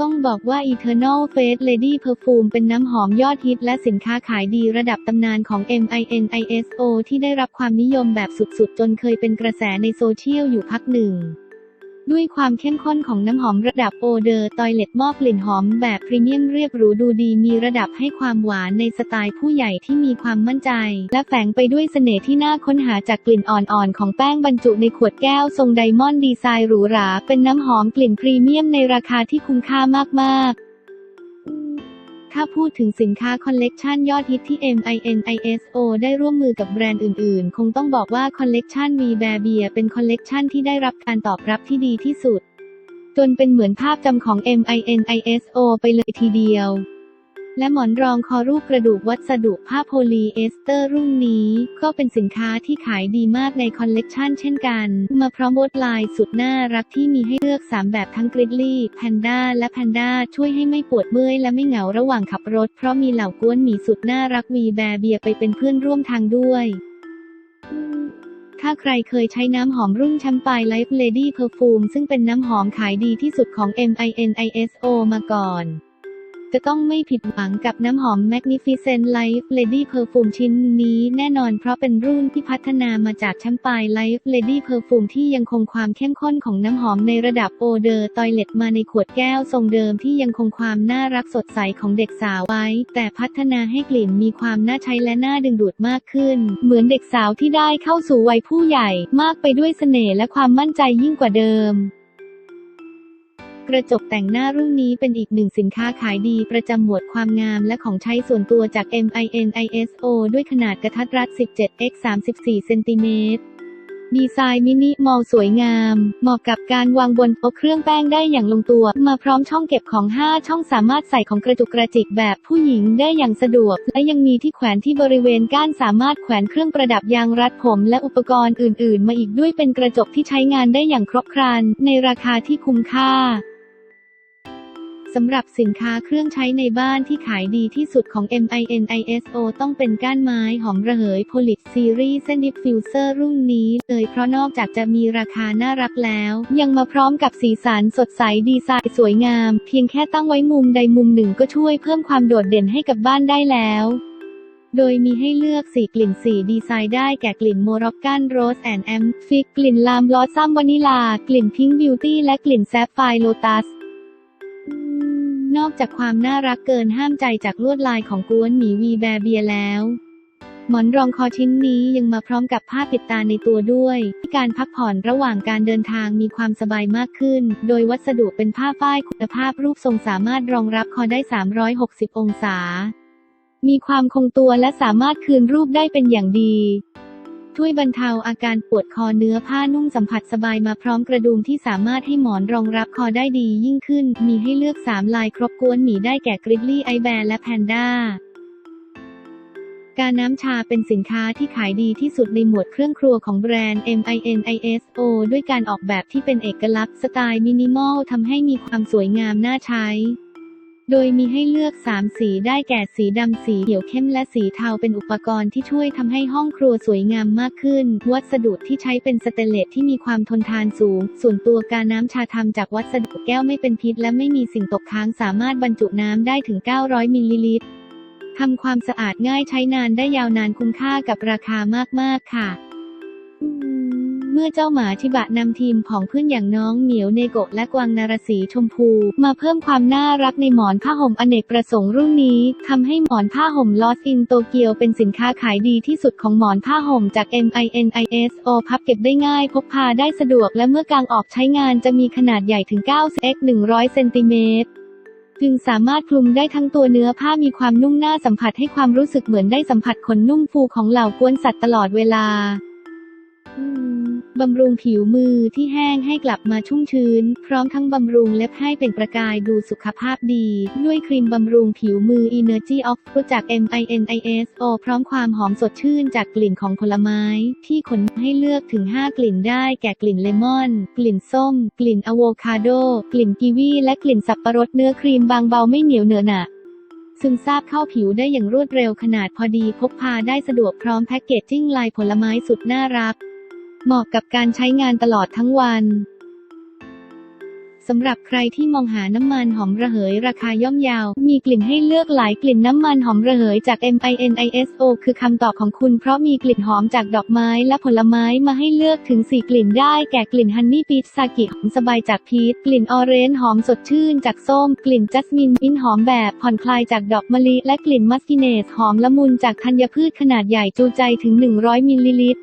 ต้องบอกว่า Eternal Face Lady Perfume เป็นน้ำหอมยอดฮิตและสินค้าขายดีระดับตำนานของ MINISO ที่ได้รับความนิยมแบบสุดๆ จนเคยเป็นกระแสในโซเชียลอยู่พักหนึ่ง ด้วยความเข้มข้นของน้ำหอมระดับโอเดอร์ตอยเล็ตมอบกลิ่นหอมแบบพรีเมียมเรียบหรูดูดีมีระดับให้ความหวานในสไตล์ผู้ใหญ่ที่มีความมั่นใจ และแฝงไปด้วยเสน่ห์ที่น่าค้นหาจากกลิ่นอ่อนๆ ของแป้งบรรจุในขวดแก้วทรงไดมอนด์ดีไซน์หรูหรา เป็นน้ำหอมกลิ่นพรีเมียมในราคาที่คุ้มค่ามากๆ ถ้าพูดถึงสินค้าคอลเลกชันยอดฮิตที่ MINISO ได้ร่วมมือกับแบรนด์อื่นๆ คงต้องบอกว่าคอลเลกชัน V b a b i a เป็นคอลเลกชันที่ได้รับการตอบรับที่ดีที่สุด จนเป็นเหมือนภาพจำของ MINISO ไปเลยทีเดียว และหมอนรองคอรูปกระดูกวัสดุผ้าโพลีเอสเตอร์รุ่นนี้ ก็เป็นสินค้าที่ขายดีมากในคอลเลกชันเช่นกัน มาพร้อมโบทลายสุดน่ารักที่มีให้เลือก 3 แบบทั้งกริดลี่ แพนด้า และแพนด้า ช่วยให้ไม่ปวดเมื่อยและไม่เหงาระหว่างขับรถ เพราะมีเหล่ากวนหมีสุดน่ารักวีแบร์เบียไปเป็นเพื่อนร่วมทางด้วยถ้าใครเคยใช้น้ำหอมรุ่นแชมปายไลฟ์เลดี้เพอร์ฟูมซึ่งเป็นน้ำหอมขายดีที่สุดของ MINISO มาก่อน จะต้องไม่ผิดหวังกับน้ำหอม Magnificent Life Lady Perfume ชิ้นนี้แน่นอนเพราะเป็นรุ่นที่พัฒนามาจากแชมปาย Life Lady Perfume ที่ยังคงความเข้มข้นของน้ำหอมในระดับโอเดอร์ตอยเลตมาในขวดแก้วทรงเดิมที่ยังคงความน่ารักสดใสของเด็กสาวไว้ แต่พัฒนาให้กลิ่นมีความน่าใช้และน่าดึงดูดมากขึ้น เหมือนเด็กสาวที่ได้เข้าสู่วัยผู้ใหญ่ มากไปด้วยเสน่ห์และความมั่นใจยิ่งกว่าเดิม กระจกแต่งหน้ารุ่นนี้เป็นอีกหนึ่งสินค้าขายดีประจำหมวดความงามและของใช้ส่วนตัวจาก MINISO ด้วยขนาดกระทัดรัด 17x 34 เซนติเมตรดีไซน์มินิมอลสวยงาม เหมาะกับการวางบนโต๊ะเครื่องแป้งได้อย่างลงตัว มาพร้อมช่องเก็บของ 5 ช่องสามารถใส่ของกระจุกกระจิกแบบผู้หญิงได้อย่างสะดวก และยังมีที่แขวนที่บริเวณก้านสามารถแขวนเครื่องประดับยางรัดผม และอุปกรณ์อื่น ๆ มาอีกด้วยเป็นกระจกที่ใช้งานได้อย่างครบครันในราคาที่คุ้มค่า สำหรับสินค้าเครื่องใช้ในบ้านที่ขายดีที่สุดของ MINISO ต้องเป็นก้านไม้หอมระเหย Polit Series เส้น Diffuser รุ่นนี้เลยเพราะนอกจากจะมีราคาน่ารักแล้ว ยังมาพร้อมกับสีสันสดใสดีไซน์สวยงาม เพียงแค่ตั้งไว้มุมใดมุมหนึ่งก็ช่วยเพิ่มความโดดเด่นให้กับบ้านได้แล้วโดยมีให้เลือก4กลิ่น4ดีไซน์ได้แก่กลิ่นโมร็อกกันโรสแอนด์แอมฟิกกลิ่นลามบลอสซัมวานิลา กลิ่นพิงค์บิวตี้และกลิ่นแซฟไฟโลตัส นอกจากความน่ารักเกินห้ามใจจากลวดลายของกวนหมีวีแบร์เบียแล้ว หมอนรองคอชิ้นนี้ยังมาพร้อมกับผ้าปิดตาในตัวด้วยที่การพักผ่อนระหว่างการเดินทางมีความสบายมากขึ้น โดยวัสดุเป็นผ้าฝ้ายคุณภาพรูปทรงสามารถรองรับคอได้ 360 องศา มีความคงตัวและสามารถคืนรูปได้เป็นอย่างดี ช่วยบรรเทาอาการปวดคอเนื้อผ้านุ่มสัมผัสสบายมาพร้อมกระดุมที่สามารถให้หมอนรองรับคอได้ดียิ่งขึ้น มีให้เลือก 3 ลายครบกวนหมีได้แก่กริดลี่ไอแบร์และแพนด้าการน้ำชาเป็นสินค้าที่ขายดีที่สุดในหมวดเครื่องครัวของแบรนด์ MINISO ด้วยการออกแบบที่เป็นเอกลักษณ์สไตล์มินิมอลทำให้มีความสวยงามน่าใช้ โดยมีให้เลือก 3 สีได้แก่สีดำสีเขียวเข้มและสีเทาเป็นอุปกรณ์ที่ช่วยทำให้ห้องครัวสวยงามมากขึ้น วัสดุที่ใช้เป็นสเตนเลสที่มีความทนทานสูง ส่วนตัวกาน้ำชาทำจากวัสดุแก้วไม่เป็นพิษ และไม่มีสิ่งตกค้างสามารถบรรจุน้ำได้ถึง 900 มิลลิลิตรทำความสะอาดง่ายใช้นานได้ยาวนานคุ้มค่ากับราคามากๆค่ะ เมื่อเจ้าหมาชิบะนำทีมของเพื่อนอย่างน้องเหมียวเนโกะและกวางนารสีชมพู มาเพิ่มความน่ารักในหมอนผ้าห่มอเนกประสงค์รุ่นนี้ทำให้หมอนผ้าห่มลอสอินโตเกียวเป็นสินค้าขายดีที่สุดของหมอนผ้าห่มจาก MINISO พับเก็บได้ง่ายพกพาได้สะดวกและเมื่อกางออกใช้งานจะมีขนาดใหญ่ถึง 9 x 100เซนติเมตรจึงสามารถคลุมได้ทั้งตัวเนื้อผ้ามีความนุ่มน่าสัมผัสให้ความรู้สึกเหมือนได้สัมผัสขนนุ่มฟูของเหล่ากวนสัตว์ตลอดเวลา บำรุงผิวมือที่แห้งให้กลับมาชุ่มชื้น พร้อมทั้งบำรุงเล็บให้เป็นประกายดูสุขภาพดี ด้วยครีมบำรุงผิวมือ Energy Off จาก MINISO พร้อมความหอมสดชื่นจากกลิ่นของผลไม้ ที่ขนให้เลือกถึง 5 กลิ่นได้แก่กลิ่นเลมอน กลิ่นส้ม กลิ่นอะโวคาโด กลิ่นกีวี และกลิ่นสับปะรดเนื้อครีมบางเบาไม่เหนียวเหนอะหนะซึมซาบเข้าผิวได้อย่างรวดเร็วขนาดพอดีพกพาได้สะดวกพร้อมแพ็กเกจจิ้งลายผลไม้สุดน่ารัก เหมาะกับการใช้งานตลอดทั้งวันสำหรับใครที่มองหาน้ำมันหอมระเหยราคาย่อมเยาว มีกลิ่นให้เลือกหลายกลิ่นน้ำมันหอมระเหยจาก MINISO คือคำตอบของคุณเพราะมีกลิ่นหอมจากดอกไม้และผลไม้มาให้เลือกถึง 4 กลิ่นได้แก่กลิ่นฮันนี่พีชซากิหอมสบายจากพีชกลิ่นออเรนจ์หอมสดชื่นจากส้ม กลิ่นจัสมินมิ้นหอมแบบผ่อนคลายจากดอกมะลิและกลิ่นมัสกิเนสหอมละมุนจากธัญพืชขนาดใหญ่จูใจถึง 100มิลลิลิตร